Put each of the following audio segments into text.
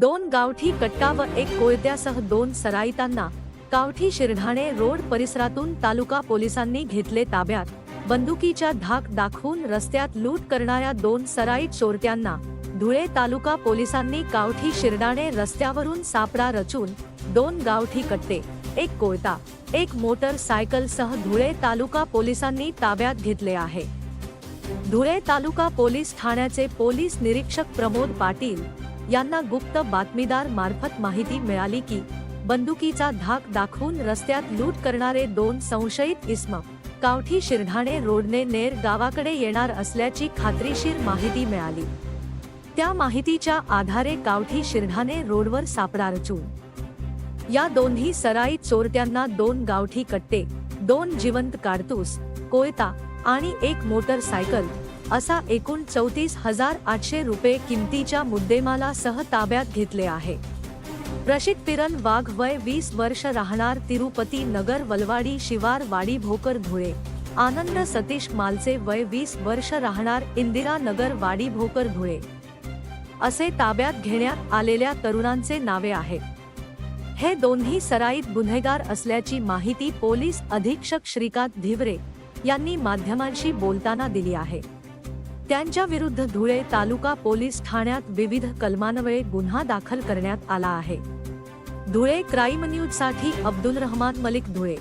दोन गावठी कट्टा व एक कोयत्यासह दोन सराईतांना गावठी शिरढाणे रोड परिसरातून तालुका पोलिसांनी घेतले ताब्यात. बंदुकीच्या धाक दाखवून रस्त्यात लूट करणाऱ्या दोन सराईत चोरट्यांना धुळे तालुका पोलिसांनी गावठी शिरडाणे रस्त्यावरून सापळा रचून दोन गावठी कट्टे एक कोयता एक मोटर सायकल सह धुळे तालुका पोलिसांनी ताब्यात घेतले आहे. धुळे तालुका पोलीस ठाण्याचे पोलीस निरीक्षक प्रमोद पाटील यांना गुप्त बातमीदार मार्फत माहिती मिळाली की बंदुकीचा धाक दाखवून रस्त्यात लूट करणारे दोन संशयित इसम कावठी शिरढाणे रोडने नेर गावाकडे येणार असल्याची खात्रीशीर माहिती मिळाली. त्या माहितीच्या आधारे कावठी शिरढाणे रोडवर सापडा रचून या दोन्ही सराई चोरट्यांना दोन गावठी कट्टे दोन जिवंत काडतूस कोयता आणि एक मोटरसायकल असा एकूण चौतीस हजार आठशे रुपये किमतीच्या मुद्देमालासह ताब्यात घेतले आहे. प्रशित पिरन वाघ वय वीस वर्ष राहणार तिरुपती नगर वलवाडी शिवार वाडी भोकर धुळे. आनंद सतीश मालचे वय वीस वर्ष राहणार इंदिरा नगर वाडी भोकर धुळे. असे ताब्यात घेण्यात आलेल्या तरुणांचे नावे आहेत. हे दोन्ही सराईत गुन्हेगार असल्याची माहिती पोलीस अधीक्षक श्रीकांत धिवरे यांनी माध्यमांशी बोलताना दिली आहे. त्यांच्या विरुद्ध धुळे तालुका पोलीस ठाण्यात विविध कलमान्वये गुन्हा दाखल करण्यात आला आहे. धुळे क्राईम न्यूजसाठी Abdul Rahman Malik Dhule.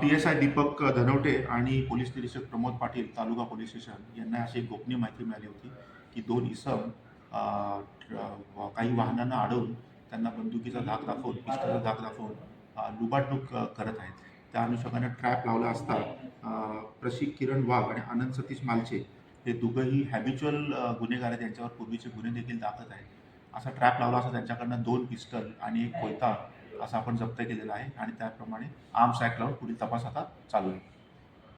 P S I Deepak Dhanwate आणि पोलीस निरीक्षक प्रमोद पाटील तालुका पोलीस स्टेशन यांना अशी गोपनीय माहिती मिळाली होती की दोन इसम काही वाहनांना अडवून त्यांना बंदुकीचा धाक दाखवून पिस्टलचा धाक दाखवून लुबाटणूक लुबाडणूक करत आहेत. त्या अनुषंगाने ट्रॅप लावला असता प्रशिक किरण वाघ आणि आनंद सतीश मालचे हे दोघंही हॅबिच्युअल गुन्हेगार आहेत. त्यांच्यावर पूर्वीचे गुन्हे देखील दाखल आहेत. असा ट्रॅप लावला असा त्यांच्याकडनं दोन पिस्टल आणि एक कोयता असा आपण जप्त केलेला आहे. आणि त्याप्रमाणे आर्म्स ॲक्ट लावून पुढील तपास आता चालू आहे.